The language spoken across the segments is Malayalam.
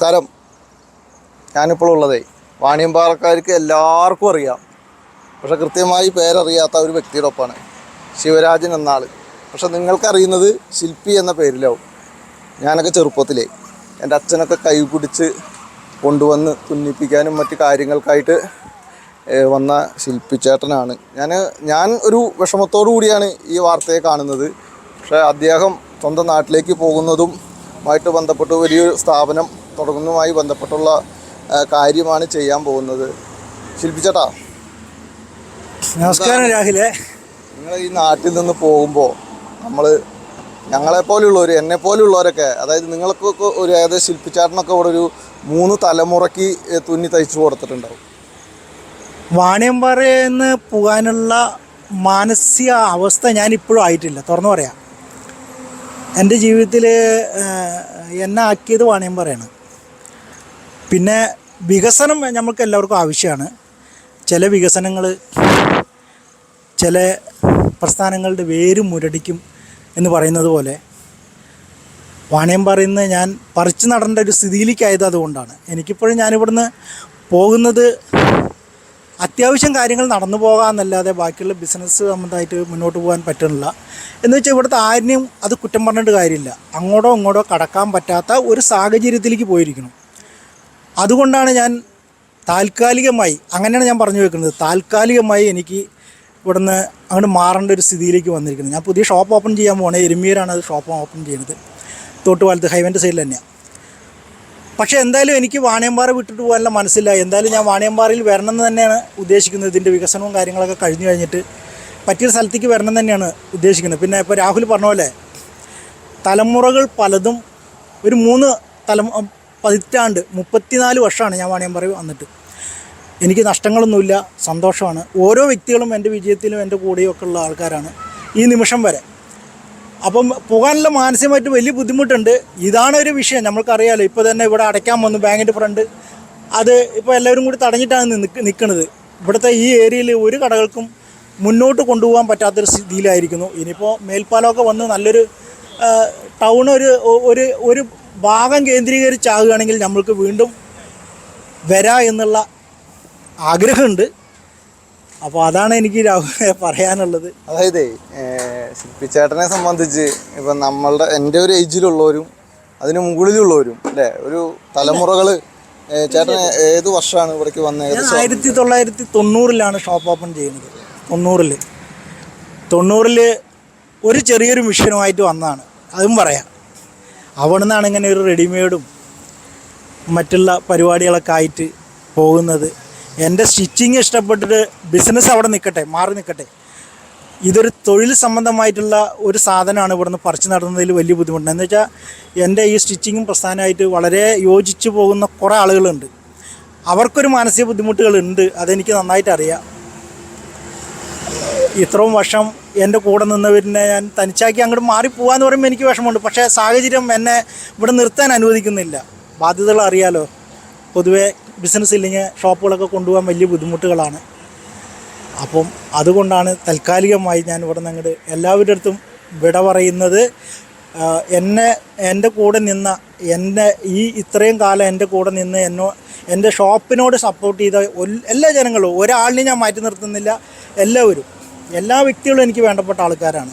നമസ്കാരം. ഞാനിപ്പോൾ ഉള്ളത് വാണിയമ്പാറക്കാർക്ക് എല്ലാവർക്കും അറിയാം. പക്ഷെ കൃത്യമായി പേരറിയാത്ത ഒരു വ്യക്തിയുടെ ഒപ്പമാണ്. ശിവരാജൻ എന്നാൾ പക്ഷെ നിങ്ങൾക്കറിയുന്നത് ശില്പി എന്ന പേരിലാവും. ഞാനൊക്കെ ചെറുപ്പത്തിലേ എന്റെ അച്ഛനൊക്കെ കൈ പിടിച്ച് കൊണ്ടുവന്ന് തുന്നിപ്പിക്കാനും മറ്റു കാര്യങ്ങൾക്കായിട്ട് വന്ന ശില്പിച്ചേട്ടനാണ്. ഞാൻ ഞാൻ ഒരു വിഷമത്തോടു കൂടിയാണ് ഈ വാർത്തയെ കാണുന്നത്. പക്ഷേ അദ്ദേഹം സ്വന്തം നാട്ടിലേക്ക് പോകുന്നതും ആയിട്ട് ബന്ധപ്പെട്ട് വലിയൊരു സ്ഥാപനം തുടങ്ങുന്നതുമായി ബന്ധപ്പെട്ടുള്ള കാര്യമാണ് ചെയ്യാൻ പോകുന്നത്. ശില്പിച്ചേട്ടാ. നമസ്കാരം രാഹുലെ. നിങ്ങൾ ഈ നാട്ടിൽ നിന്ന് പോകുമ്പോൾ നമ്മൾ ഞങ്ങളെപ്പോലുള്ളവർ എന്നെ പോലുള്ളവരൊക്കെ അതായത് നിങ്ങൾക്കൊക്കെ ഒരു ഏകദേശം ശില്പിച്ചാട്ടനൊക്കെ ഇവിടെ ഒരു മൂന്ന് തലമുറയ്ക്ക് തുന്നി തയ്ച്ചു കൊടുത്തിട്ടുണ്ടാവും. വാണിയമ്പാറയിൽ നിന്ന് പോകാനുള്ള മാനസിക അവസ്ഥ ഞാൻ ഇപ്പോഴും ആയിട്ടില്ല. തുറന്നു പറയാം. എന്റെ ജീവിതത്തിൽ എന്നെ ആക്കിയത് വാണിയമ്പാറയാണ്. പിന്നെ വികസനം നമുക്ക് എല്ലാവർക്കും ആവശ്യമാണ്. ചില വികസനങ്ങൾ ചില പ്രസ്ഥാനങ്ങളുടെ വേര് മുരടിക്കും എന്ന് പറയുന്നത് പോലെ. വാണിയം പറയുന്ന ഞാൻ പറിച്ചു നടേണ്ട ഒരു സ്ഥിതിയിലേക്കായത് അതുകൊണ്ടാണ്. എനിക്കിപ്പോഴും ഞാനിവിടുന്ന് പോകുന്നത് അത്യാവശ്യം കാര്യങ്ങൾ നടന്നു പോകാമെന്നല്ലാതെ ബാക്കിയുള്ള ബിസിനസ് സംബന്ധമായിട്ട് മുന്നോട്ട് പോകാൻ പറ്റുന്നില്ല. എന്ന് വെച്ചാൽ ഇവിടുത്തെ ആരെയും അത് കുറ്റം പറഞ്ഞിട്ട് കാര്യമില്ല. അങ്ങോട്ടോ ഇങ്ങോട്ടോ കടക്കാൻ പറ്റാത്ത ഒരു സാഹചര്യത്തിലേക്ക് പോയിരിക്കണം അതുകൊണ്ടാണ് ഞാൻ താൽക്കാലികമായി അങ്ങനെയാണ് ഞാൻ പറഞ്ഞു വെക്കുന്നത് താൽക്കാലികമായി എനിക്ക് ഇവിടുന്ന് അങ്ങോട്ട് മാറേണ്ട ഒരു സ്ഥിതിയിലേക്ക് വന്നിരിക്കുന്നത്. ഞാൻ പുതിയ ഷോപ്പ് ഓപ്പൺ ചെയ്യാൻ പോകണേ എരുമീരാണ് അത് ഷോപ്പ് ഓപ്പൺ ചെയ്യുന്നത്. തോട്ടുപാലത്ത് ഹൈവന്റെ സൈഡിൽ തന്നെയാണ് പക്ഷേ എന്തായാലും എനിക്ക് വാണിയമ്പാറ വിട്ടിട്ട് പോകാനുള്ള മനസ്സില്ല. എന്തായാലും ഞാൻ വാണിയമ്പാറയിൽ വരണം എന്ന് തന്നെയാണ് ഉദ്ദേശിക്കുന്നത്. ഇതിന്റെ വികസനവും കാര്യങ്ങളൊക്കെ കഴിഞ്ഞു കഴിഞ്ഞിട്ട് പറ്റിയ സ്ഥലത്തേക്ക് വരണം തന്നെയാണ് ഉദ്ദേശിക്കുന്നത്. പിന്നെ ഇപ്പോൾ രാഹുൽ പറഞ്ഞ പോലെ തലമുറകൾ പലതും ഒരു മൂന്ന് തല പതിറ്റാണ്ട് മുപ്പത്തിനാല് വർഷമാണ് ഞാൻ വാണിയമ്പാറ വന്നിട്ട്. എനിക്ക് നഷ്ടങ്ങളൊന്നുമില്ല സന്തോഷമാണ്. ഓരോ വ്യക്തികളും എന്റെ വിജയത്തിലും എന്റെ കൂടെയും ഒക്കെ ഉള്ള ആൾക്കാരാണ് ഈ നിമിഷം വരെ. അപ്പം പോകാനുള്ള മാനസികമായിട്ട് വലിയ ബുദ്ധിമുട്ടുണ്ട്. ഇതാണ് ഒരു വിഷയം. നമ്മൾക്കറിയാലോ ഇപ്പോൾ തന്നെ ഇവിടെ അടയ്ക്കാൻ വന്നു ബാങ്കിന്റെ ഫ്രണ്ട് അത് ഇപ്പോൾ എല്ലാവരും കൂടി തടഞ്ഞിട്ടാണ് നിൽക്ക് നിൽക്കുന്നത് ഇവിടുത്തെ ഈ ഏരിയയിൽ ഒരു കടകൾക്കും മുന്നോട്ട് കൊണ്ടുപോകാൻ പറ്റാത്തൊരു സ്ഥിതിയിലായിരിക്കുന്നു. ഇനിയിപ്പോൾ മേൽപ്പാലമൊക്കെ വന്ന് നല്ലൊരു ടൗൺ ഒരു ഒരു ഒരു ഭാഗം കേന്ദ്രീകരിച്ചാകുകയാണെങ്കിൽ നമ്മൾക്ക് വീണ്ടും വരാ എന്നുള്ള ആഗ്രഹമുണ്ട്. അപ്പോൾ അതാണ് എനിക്ക് പറയാനുള്ളത്. അതായത് ശില്പിച്ചേട്ടനെ സംബന്ധിച്ച് ഇപ്പം നമ്മളുടെ എന്റെ ഒരു ഏജിലുള്ളവരും അതിന് മുകളിലുള്ളവരും അല്ലേ? ഒരു തലമുറകൾ ചേട്ടൻ ഏത് വർഷമാണ് ഇവിടേക്ക് വന്നത്? ആയിരത്തി തൊള്ളായിരത്തി തൊണ്ണൂറിലാണ് ഷോപ്പ് ഓപ്പൺ ചെയ്യുന്നത്. തൊണ്ണൂറിൽ തൊണ്ണൂറിൽ ഒരു ചെറിയൊരു മിഷനുമായിട്ട് വന്നതാണ്. അതും പറയാം. അവിടെ നിന്നാണ് ഇങ്ങനെ ഒരു റെഡിമെയ്ഡും മറ്റുള്ള പരിപാടികളൊക്കെ ആയിട്ട് പോകുന്നത്. എന്റെ സ്റ്റിച്ചിങ് ഇഷ്ടപ്പെട്ടിട്ട് ബിസിനസ് അവിടെ നിൽക്കട്ടെ മാറി നിൽക്കട്ടെ. ഇതൊരു തൊഴിൽ സംബന്ധമായിട്ടുള്ള ഒരു സാധനമാണ് ഇവിടുന്ന് പറിച്ചു നടന്നതിൽ വലിയ ബുദ്ധിമുട്ടുണ്ട്. എന്ന് വെച്ചാൽ എന്റെ ഈ സ്റ്റിച്ചിങ്ങും പ്രസ്ഥാനമായിട്ട് വളരെ യോജിച്ച് പോകുന്ന കുറേ ആളുകളുണ്ട്. അവർക്കൊരു മാനസിക ബുദ്ധിമുട്ടുകളുണ്ട് അതെനിക്ക് നന്നായിട്ട് അറിയാം. ഇത്രയും വർഷം എന്റെ കൂടെ നിന്നവരിനെ ഞാൻ തനിച്ചാക്കി അങ്ങോട്ട് മാറിപ്പോവാന്ന് പറയുമ്പോൾ എനിക്ക് വിഷമമുണ്ട്. പക്ഷേ സാഹചര്യം എന്നെ ഇവിടെ നിർത്താൻ അനുവദിക്കുന്നില്ല. ബാധ്യതകൾ അറിയാലോ. പൊതുവേ ബിസിനസ് ഇല്ലെങ്കിൽ ഷോപ്പുകളൊക്കെ കൊണ്ടുപോകാൻ വലിയ ബുദ്ധിമുട്ടുകളാണ്. അപ്പം അതുകൊണ്ടാണ് താൽക്കാലികമായി ഞാൻ ഇവിടെ നിന്ന് അങ്ങോട്ട് എല്ലാവരുടെ അടുത്തും വിട പറയുന്നത്. എന്നെ എന്റെ കൂടെ നിന്ന എന്റെ ഈ ഇത്രയും കാലം എന്റെ കൂടെ നിന്ന് എന്നോ എന്റെ ഷോപ്പിനോട് സപ്പോർട്ട് ചെയ്ത എല്ലാ ജനങ്ങളും ഒരാളിനെ ഞാൻ മാറ്റി നിർത്തുന്നില്ല. എല്ലാവരും. എല്ലാ വ്യക്തികളും എനിക്ക് വേണ്ടപ്പെട്ട ആൾക്കാരാണ്.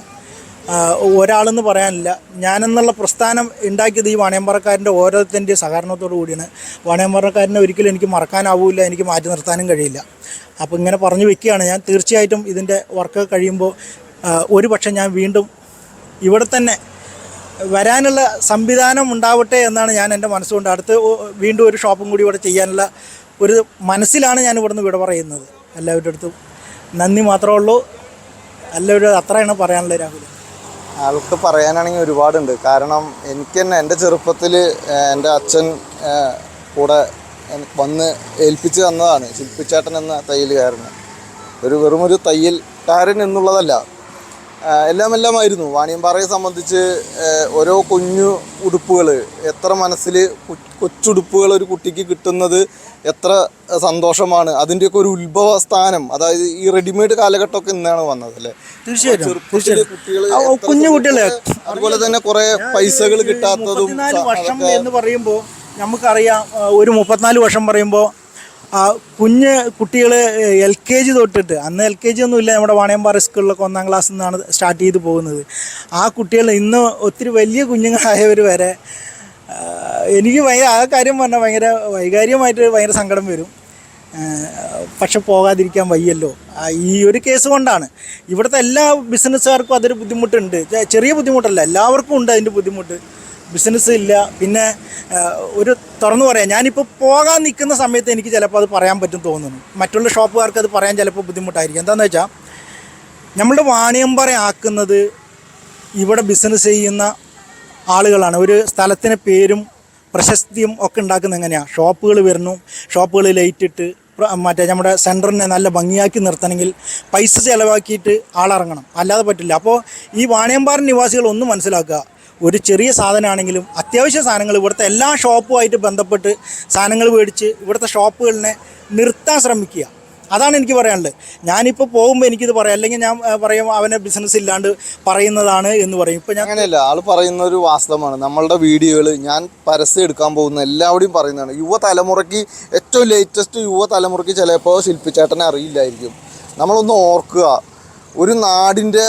ഒരാളെന്ന് പറയാനില്ല. ഞാനെന്നുള്ള പ്രസ്ഥാനം ഉണ്ടാക്കിയത് ഈ വാണിയമ്പറക്കാരന്റെ ഓരോരുത്തന്റെ സഹകരണത്തോടു കൂടിയാണ്. വാണിയമ്പറക്കാരനെ ഒരിക്കലും എനിക്ക് മറക്കാനാവില്ല എനിക്ക് മാറ്റി നിർത്താനും കഴിയില്ല. അപ്പോൾ ഇങ്ങനെ പറഞ്ഞു വെക്കുകയാണ്. ഞാൻ തീർച്ചയായിട്ടും ഇതിന്റെ വർക്ക് കഴിയുമ്പോൾ ഒരു പക്ഷേ ഞാൻ വീണ്ടും ഇവിടെ തന്നെ വരാനുള്ള സംവിധാനം ഉണ്ടാവട്ടെ എന്നാണ് ഞാൻ എന്റെ മനസ്സുകൊണ്ട് അടുത്ത് വീണ്ടും ഒരു ഷോപ്പും കൂടി ഇവിടെ ചെയ്യാനുള്ള ഒരു മനസ്സിലാണ് ഞാൻ ഇവിടുന്ന് വിട പറയുന്നത്. എല്ലാവരുടെ അടുത്തും നന്ദി മാത്രമേ ഉള്ളൂ. എല്ലാവരും അത്രയാണ് പറയാനുള്ളത് രാഹുൽ. ആൾക്ക് പറയാനാണെങ്കിൽ ഒരുപാടുണ്ട്. കാരണം എനിക്ക് തന്നെ എന്റെ ചെറുപ്പത്തിൽ എന്റെ അച്ഛൻ കൂടെ വന്ന് ഏൽപ്പിച്ച് തന്നതാണ്. ശില്പിച്ചേട്ടൻ എന്ന തയ്യലുകാരന്. ഒരു വെറുമൊരു തയ്യൽക്കാരൻ എന്നുള്ളതല്ല. എല്ലാം എല്ലാമായിരുന്നു വാണിയമ്പാറയെ സംബന്ധിച്ച് ഓരോ കുഞ്ഞു ഉടുപ്പുകൾ എത്ര മനസ്സിൽ കൊച്ചുടുപ്പുകൾ ഒരു കുട്ടിക്ക് കിട്ടുന്നത് എത്ര സന്തോഷമാണ്. അതിന്റെയൊക്കെ ഒരു ഉത്ഭവ സ്ഥാനം അതായത് ഈ റെഡിമെയ്ഡ് കാലഘട്ടമൊക്കെ ഇന്നാണ് വന്നത് അല്ലേ? തീർച്ചയായിട്ടും കുഞ്ഞു കുട്ടികളെ അതുപോലെ തന്നെ കുറെ പൈസകൾ കിട്ടാത്തതും വർഷം എന്ന് പറയുമ്പോൾ നമുക്കറിയാം ഒരു മുപ്പത്തിനാല് വർഷം പറയുമ്പോൾ കുഞ്ഞ് കുട്ടികൾ എൽ കെ ജി തൊട്ടിട്ട് അന്ന് എൽ കെ ജി ഒന്നുമില്ല നമ്മുടെ വാണയമ്പാറ സ്കൂളിലൊക്കെ ഒന്നാം ക്ലാസ്സിൽ നിന്നാണ് സ്റ്റാർട്ട് ചെയ്ത് പോകുന്നത്. ആ കുട്ടികൾ ഇന്ന് ഒത്തിരി വലിയ കുഞ്ഞുങ്ങളായവർ വരെ എനിക്ക് ഭയങ്കര ആ കാര്യം പറഞ്ഞാൽ ഭയങ്കര വൈകാരികമായിട്ട് ഭയങ്കര സങ്കടം വരും. പക്ഷെ പോകാതിരിക്കാൻ വയ്യല്ലോ. ഈ ഒരു കേസ് കൊണ്ടാണ്. ഇവിടുത്തെ എല്ലാ ബിസിനസ്സുകാർക്കും അതൊരു ബുദ്ധിമുട്ടുണ്ട്. ചെറിയ ബുദ്ധിമുട്ടല്ല എല്ലാവർക്കും ഉണ്ട് അതിന്റെ ബുദ്ധിമുട്ട്. ബിസിനസ് ഇല്ല. പിന്നെ ഒരു തുറന്നു പറയാം. ഞാനിപ്പോൾ പോകാൻ നിൽക്കുന്ന സമയത്ത് എനിക്ക് ചിലപ്പോൾ അത് പറയാൻ പറ്റും തോന്നുന്നു. മറ്റുള്ള ഷോപ്പുകാർക്ക് അത് പറയാൻ ചിലപ്പോൾ ബുദ്ധിമുട്ടായിരിക്കും. എന്താണെന്ന് വെച്ചാൽ നമ്മളുടെ വാണിയമ്പറ ആക്കുന്നത് ഇവിടെ ബിസിനസ് ചെയ്യുന്ന ആളുകളാണ്. ഒരു സ്ഥലത്തിന് പേരും പ്രശസ്തിയും ഒക്കെ ഉണ്ടാക്കുന്നത് എങ്ങനെയാണ് ഷോപ്പുകൾ വരുന്നു. ഷോപ്പുകൾ ലൈറ്റ് ഇട്ട് പ്ര- മറ്റേ നമ്മുടെ സെന്ററിനെ നല്ല ഭംഗിയാക്കി നിർത്തണമെങ്കിൽ പൈസ ചിലവാക്കിയിട്ട് ആളിറങ്ങണം അല്ലാതെ പറ്റില്ല. അപ്പോൾ ഈ വാണിയമ്പാറ നിവാസികൾ ഒന്ന് മനസ്സിലാക്കുക. ഒരു ചെറിയ സാധനമാണെങ്കിലും അത്യാവശ്യ സാധനങ്ങൾ ഇവിടുത്തെ എല്ലാ ഷോപ്പുമായിട്ട് ബന്ധപ്പെട്ട് സാധനങ്ങൾ മേടിച്ച് ഇവിടുത്തെ ഷോപ്പുകളിനെ നിർത്താൻ ശ്രമിക്കുക. അതാണ് എനിക്ക് പറയാനുള്ളത്. ഞാനിപ്പോൾ പോകുമ്പോൾ എനിക്കിത് പറയാം. അല്ലെങ്കിൽ ഞാൻ പറയും അവനെ ബിസിനസ് ഇല്ലാണ്ട് പറയുന്നതാണ് എന്ന് പറയും. ഇപ്പം ഞാൻ അങ്ങനെയല്ല ആൾ പറയുന്ന ഒരു വാസ്തവമാണ്. നമ്മളുടെ വീഡിയോകൾ ഞാൻ പരസ്യം എടുക്കാൻ പോകുന്ന എല്ലാവരുടെയും പറയുന്നതാണ്. യുവതലമുറയ്ക്ക് ഏറ്റവും ലേറ്റസ്റ്റ് യുവതലമുറയ്ക്ക് ചിലപ്പോൾ ശില്പിച്ചേട്ടനെ അറിയില്ലായിരിക്കും. നമ്മളൊന്ന് ഓർക്കുക. ഒരു നാടിന്റെ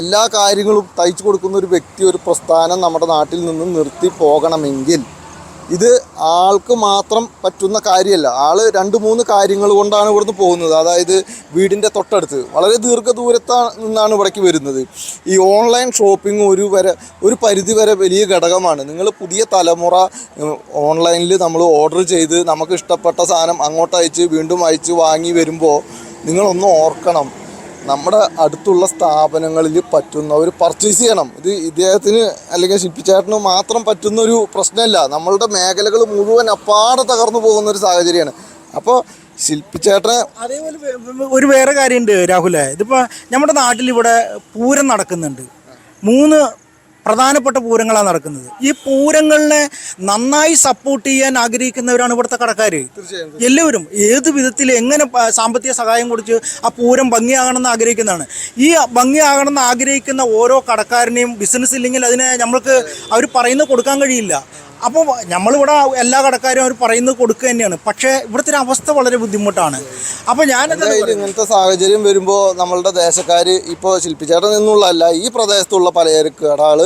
എല്ലാ കാര്യങ്ങളും തയ്ച്ചു കൊടുക്കുന്ന ഒരു വ്യക്തി ഒരു പ്രസ്ഥാനം നമ്മുടെ നാട്ടിൽ നിന്ന് നിർത്തി പോകണമെങ്കിൽ ഇത് ആൾക്ക് മാത്രം പറ്റുന്ന കാര്യമല്ല. ആൾ രണ്ട് മൂന്ന് കാര്യങ്ങൾ കൊണ്ടാണ് ഇവിടുന്ന് പോകുന്നത്. അതായത് വീടിന്റെ തൊട്ടടുത്ത് വളരെ ദീർഘദൂരത്താ നിന്നാണ് ഇവിടേക്ക് വരുന്നത്. ഈ ഓൺലൈൻ ഷോപ്പിംഗ് ഒരു വരെ ഒരു പരിധി വരെ വലിയ ഘടകമാണ്. നിങ്ങൾ പുതിയ തലമുറ ഓൺലൈനിൽ നമ്മൾ ഓർഡർ ചെയ്ത് നമുക്ക് ഇഷ്ടപ്പെട്ട സാധനം അങ്ങോട്ട് അയച്ച് വീണ്ടും അയച്ച് വാങ്ങി വരുമ്പോൾ നിങ്ങളൊന്ന് ഓർക്കണം. നമ്മുടെ അടുത്തുള്ള സ്ഥാപനങ്ങളിൽ പറ്റുന്ന ഒരു പർച്ചേസ് ചെയ്യണം. ഇത് ഇദ്ദേഹത്തിന് അല്ലെങ്കിൽ ശില്പിച്ചേട്ടന് മാത്രം പറ്റുന്ന ഒരു പ്രശ്നമല്ല. നമ്മളുടെ മേഖലകൾ മുഴുവൻ അപ്പാടെ തകർന്നു പോകുന്ന ഒരു സാഹചര്യമാണ്. അപ്പോൾ ശില്പിച്ചേട്ടനെ അതേപോലെ ഒരു വേറെ കാര്യമുണ്ട് രാഹുലേ. ഇതിപ്പോൾ നമ്മുടെ നാട്ടിൽ ഇവിടെ പൂരം നടക്കുന്നുണ്ട്. മൂന്ന് പ്രധാനപ്പെട്ട പൂരങ്ങളാണ് നടക്കുന്നത്. ഈ പൂരങ്ങളിനെ നന്നായി സപ്പോർട്ട് ചെയ്യാൻ ആഗ്രഹിക്കുന്നവരാണ് ഇവിടുത്തെ കടക്കാർ എല്ലാവരും ഏത് വിധത്തിൽ എങ്ങനെ സാമ്പത്തിക സഹായം കൊടുത്ത് ആ പൂരം ഭംഗിയാകണമെന്ന് ആഗ്രഹിക്കുന്നതാണ്. ഈ ഭംഗിയാകണമെന്ന് ആഗ്രഹിക്കുന്ന ഓരോ കടക്കാരനെയും ബിസിനസ് ഇല്ലെങ്കിൽ അതിനെ നമ്മൾക്ക് അവർ പറയുന്നത് കൊടുക്കാൻ കഴിയില്ല. അപ്പോൾ നമ്മളിവിടെ എല്ലാ കടക്കാരും അവർ പറയുന്നത് കൊടുക്കുക തന്നെയാണ്. പക്ഷേ ഇവിടുത്തെ അവസ്ഥ വളരെ ബുദ്ധിമുട്ടാണ്. അപ്പോൾ ഞാൻ ഇങ്ങനത്തെ സാഹചര്യം വരുമ്പോൾ നമ്മളുടെ ദേശക്കാർ ഇപ്പോൾ ശില്പിച്ചേട്ടൻ നിന്നുള്ളതല്ല ഈ പ്രദേശത്തുള്ള പലചരക്ക് കടകൾ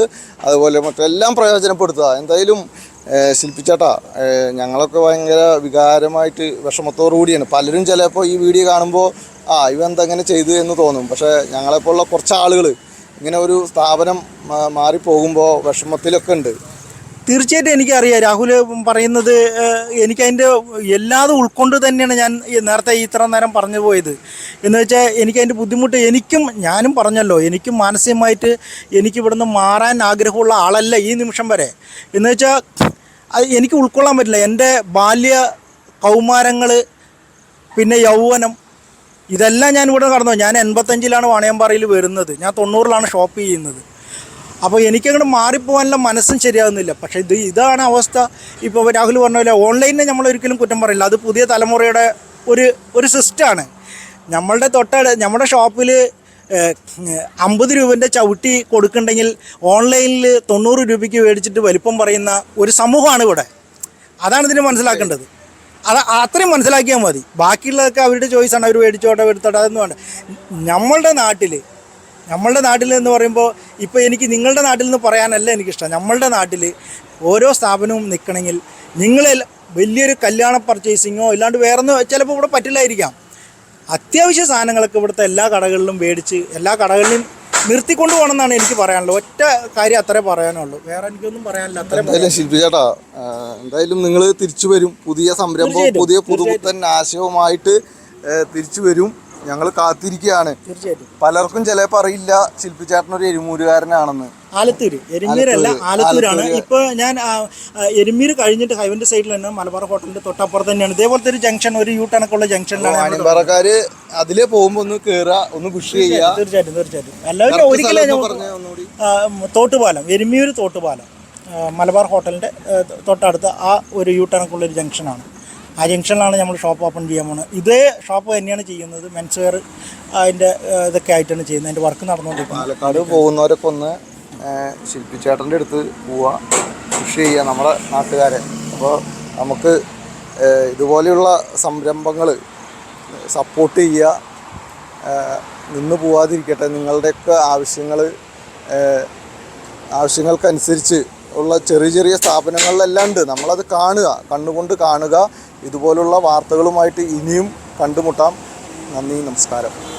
അതുപോലെ മറ്റെല്ലാം പ്രയോജനപ്പെടുത്തുക. എന്തായാലും ശില്പിച്ചേട്ടാ ഞങ്ങളൊക്കെ ഭയങ്കര വികാരമായിട്ട് വിഷമത്തോടു കൂടിയാണ്. പലരും ചിലപ്പോൾ ഈ വീഡിയോ കാണുമ്പോൾ ആ ഇവ എന്തെങ്ങനെ ചെയ്തു എന്ന് തോന്നും. പക്ഷേ ഞങ്ങളെപ്പോലുള്ള കുറച്ച് ആളുകൾ ഇങ്ങനെ ഒരു സ്ഥാപനം മാറിപ്പോകുമ്പോൾ വിഷമത്തിലൊക്കെ ഉണ്ട്. തീർച്ചയായിട്ടും എനിക്കറിയാം. രാഹുൽ പറയുന്നത് എനിക്കതിന്റെ എല്ലാതും ഉൾക്കൊണ്ട് തന്നെയാണ് ഞാൻ നേരത്തെ ഇത്ര നേരം പറഞ്ഞു പോയത്. എന്ന് വെച്ചാൽ എനിക്കതിന്റെ ബുദ്ധിമുട്ട് എനിക്കും ഞാനും പറഞ്ഞല്ലോ. എനിക്കും മാനസികമായിട്ട് എനിക്ക് ഇവിടുന്ന് മാറാൻ ആഗ്രഹമുള്ള ആളല്ല ഈ നിമിഷം വരെ. എന്ന് വെച്ചാൽ അത് എനിക്ക് ഉൾക്കൊള്ളാൻ പറ്റില്ല. എന്റെ ബാല്യ കൗമാരങ്ങൾ പിന്നെ യൗവനം ഇതെല്ലാം ഞാൻ ഇവിടെ കടന്നു. ഞാൻ എൺപത്തഞ്ചിലാണ് വാണയമ്പാറയിൽ വരുന്നത്. ഞാൻ തൊണ്ണൂറിലാണ് ഷോപ്പ് ചെയ്യുന്നത്. അപ്പോൾ എനിക്കങ്ങോട്ട് മാറിപ്പോകാനുള്ള മനസ്സും ശരിയാകുന്നില്ല പക്ഷേ ഇത് ഇതാണ് അവസ്ഥ. ഇപ്പോൾ രാഹുൽ പറഞ്ഞ പോലെ ഓൺലൈനിനെ നമ്മൾ ഒരിക്കലും കുറ്റം പറയില്ല. അത് പുതിയ തലമുറയുടെ ഒരു ഒരു സിസ്റ്റമാണ് നമ്മളുടെ തൊട്ട നമ്മുടെ ഷോപ്പിൽ അമ്പത് രൂപന്റെ ചവിട്ടി കൊടുക്കുന്നുണ്ടെങ്കിൽ ഓൺലൈനിൽ തൊണ്ണൂറ് രൂപയ്ക്ക് മേടിച്ചിട്ട് വലിപ്പം പറയുന്ന ഒരു സമൂഹമാണ് ഇവിടെ. അതാണ് ഇതിന് മനസ്സിലാക്കേണ്ടത്. അത് അത്രയും മനസ്സിലാക്കിയാൽ മതി. ബാക്കിയുള്ളതൊക്കെ അവരുടെ ചോയ്സാണ്. അവർ മേടിച്ചോട്ടെ എടുത്തോട്ടെ അതൊന്നും വേണ്ട. നമ്മളുടെ നാട്ടിൽ നമ്മളുടെ നാട്ടിൽ എന്ന് പറയുമ്പോൾ ഇപ്പോൾ എനിക്ക് നിങ്ങളുടെ നാട്ടിൽ നിന്ന് പറയാനല്ല എനിക്കിഷ്ടം. നമ്മളുടെ നാട്ടിൽ ഓരോ സ്ഥാപനവും നിൽക്കണമെങ്കിൽ നിങ്ങളെ വലിയൊരു കല്യാണ പർച്ചേസിങ്ങോ ഇല്ലാണ്ട് വേറൊന്നും ചിലപ്പോൾ ഇവിടെ പറ്റില്ലായിരിക്കാം. അത്യാവശ്യ സാധനങ്ങളൊക്കെ ഇവിടുത്തെ എല്ലാ കടകളിലും മേടിച്ച് എല്ലാ കടകളിലും നിർത്തിക്കൊണ്ട് പോകണമെന്നാണ് എനിക്ക് പറയാനുള്ളത്. ഒറ്റ കാര്യം അത്രേ പറയാനുള്ളൂ. വേറെ എനിക്കൊന്നും പറയാനില്ല. അത്രേ എന്തായാലും ശില്പിച്ചേട്ടാ എന്തായാലും നിങ്ങൾ തിരിച്ചു വരും. പുതിയ സംരംഭം പുതിയ പുതുപുത്തൻ ആശയവുമായിട്ട് തിരിച്ചു വരും. ഞങ്ങൾ കാത്തിരിക്കുകയാണ് തീർച്ചയായിട്ടും. പലർക്കും ചിലപ്പോൾ അറിയില്ല ശില്പിച്ചേട്ടൻ ഒരു എരുമൂരുകാരനാണെന്ന്. ആലത്തൂര്. എരുമീരല്ല ആലത്തൂര്, ആലത്തൂരാണ്. ഇപ്പൊ ഇപ്പോൾ ഞാൻ എരുമീര് കഴിഞ്ഞിട്ട് ഹൈവന്റെ സൈഡിൽ തന്നെ മലബാർ ഹോട്ടലിന്റെ തൊട്ടപ്പുറത്ത് തന്നെയാണ്. ഇതേപോലത്തെ ഒരു ജംഗ്ഷൻ ഒരു യൂ ടണക്കുള്ള ജംഗ്ഷനിലാണ് മലബാർക്കാര് അതിലെ പോകുമ്പോ ഒന്ന് കേറുക ഒന്ന് പുഷ് ചെയ്യുക തീർച്ചയായിട്ടും തീർച്ചയായിട്ടും. എല്ലാവരും ഒരിക്കലും തോട്ടുപാലം എരുമീർ തോട്ടുപാലം മലബാർ ഹോട്ടലിന്റെ തൊട്ടടുത്ത് ആ ഒരു യൂ ടണക്കുള്ള ഒരു ജംഗ്ഷനാണ് ആ ജംഗ്ഷനിലാണ് നമ്മൾ ഷോപ്പ് ഓപ്പൺ ചെയ്യാൻ പോകുന്നത്. ഇതേ ഷോപ്പ് തന്നെയാണ് ചെയ്യുന്നത്. മെൻസ് വെയർ അതിന്റെ ഇതൊക്കെ ആയിട്ടാണ് ചെയ്യുന്നത്. അതിന്റെ വർക്ക് നടന്നുകൊണ്ടിരിക്കുന്നത് പാലക്കാട് പോകുന്നവരൊക്കെ ഒന്ന് ശില്പിച്ചേട്ടന്റെ അടുത്ത് പോവുക കൃഷി ചെയ്യുക നമ്മുടെ നാട്ടുകാരെ. അപ്പോൾ നമുക്ക് ഇതുപോലെയുള്ള സംരംഭങ്ങൾ സപ്പോർട്ട് ചെയ്യുക നിന്ന് പോവാതിരിക്കട്ടെ. നിങ്ങളുടെയൊക്കെ ആവശ്യങ്ങൾ ആവശ്യങ്ങൾക്കനുസരിച്ച് ഉള്ള ചെറിയ ചെറിയ സ്ഥാപനങ്ങളിലെല്ലാം ഉണ്ട്. നമ്മളത് കാണുക. കണ്ണുകൊണ്ട് കാണുക. ഇതുപോലുള്ള വാർത്തകളുമായിട്ട് ഇനിയും കണ്ടുമുട്ടാം. നന്ദി നമസ്കാരം.